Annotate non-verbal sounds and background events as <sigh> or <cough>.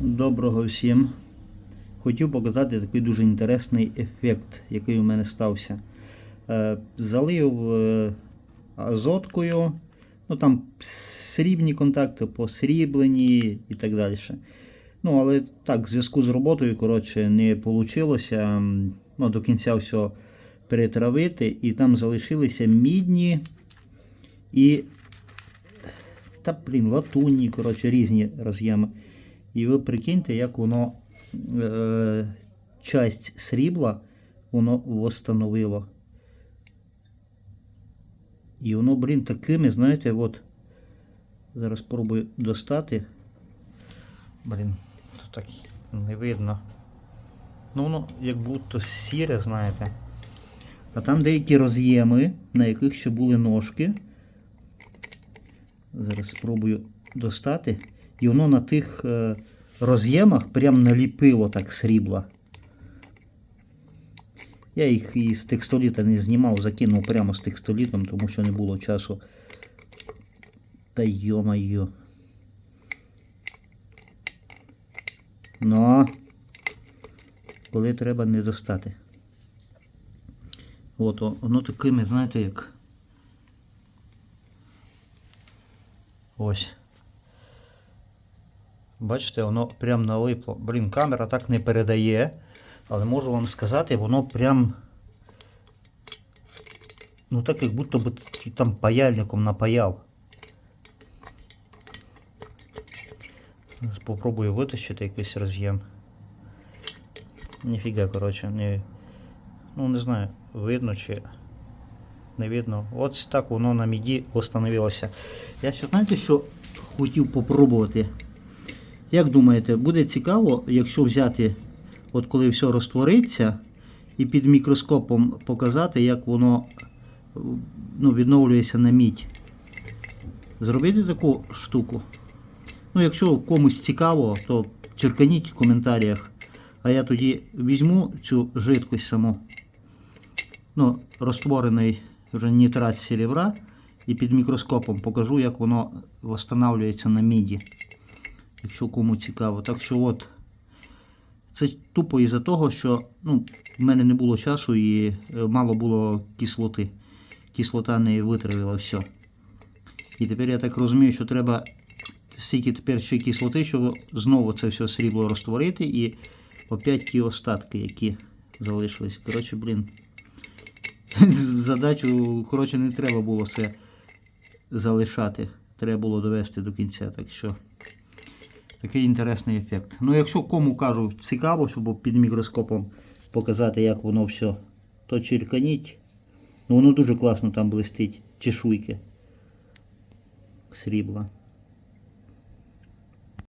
Доброго всім. Хотів показати такий дуже інтересний ефект, який у мене стався. Е, залив е, азоткою, ну там срібні контакти, посріблені і так далі. Ну, але так, в зв'язку з роботою, коротше, не вийшло ну, до кінця все перетравити, і там залишилися мідні і та, блін, латунні, коротше, різні роз'єми. І ви прикиньте, як воно е, часть срібла воно восстановило. І воно, блін, такими, знаєте, от. Зараз спробую достати. Блін, тут так не видно. Ну, воно як будто сіре, знаєте. А там деякі роз'єми, на яких ще були ножки. Зараз спробую достати. І воно на тих е, роз'ємах прям наліпило так срібла. Я їх із текстоліта не знімав, закинув прямо з текстолітом, тому що не було часу. Та йо-майо. Ну, коли треба не достати. От, воно такими, знаєте, як. Ось. Бачите, воно прям налипло. Блін, камера так не передає, але можу вам сказати, воно прям. Ну так як будто би там паяльником напаяв. Зараз Попробую витащити якийсь роз'єм. Ніфіга, коротше, не. Ну не знаю, видно чи не видно. От так воно на міді встановилося. Я ще знаєте, що хотів попробувати. Як думаєте, буде цікаво, якщо взяти, от коли все розтвориться, і під мікроскопом показати, як воно ну, відновлюється на мідь. Зробити таку штуку. Ну, якщо комусь цікаво, то черканіть в коментарях. А я тоді візьму цю жидкость саму, ну, розтворений вже нітрат серебра, і під мікроскопом покажу, як воно встановлюється на міді якщо кому цікаво. Так що от, це тупо із-за того, що ну, в мене не було часу і е, мало було кислоти. Кислота не витравила все. І тепер я так розумію, що треба стільки тепер ще кислоти, щоб знову це все срібло розтворити і опять ті остатки, які залишились. Коротше, блін. <laughs> Задачу, коротше, не треба було це залишати. Треба було довести до кінця. Так що такий інтересний ефект. Ну, якщо кому кажу цікаво, щоб під мікроскопом показати, як воно все, то черканіть. Ну, воно дуже класно там блистить, чешуйки срібла.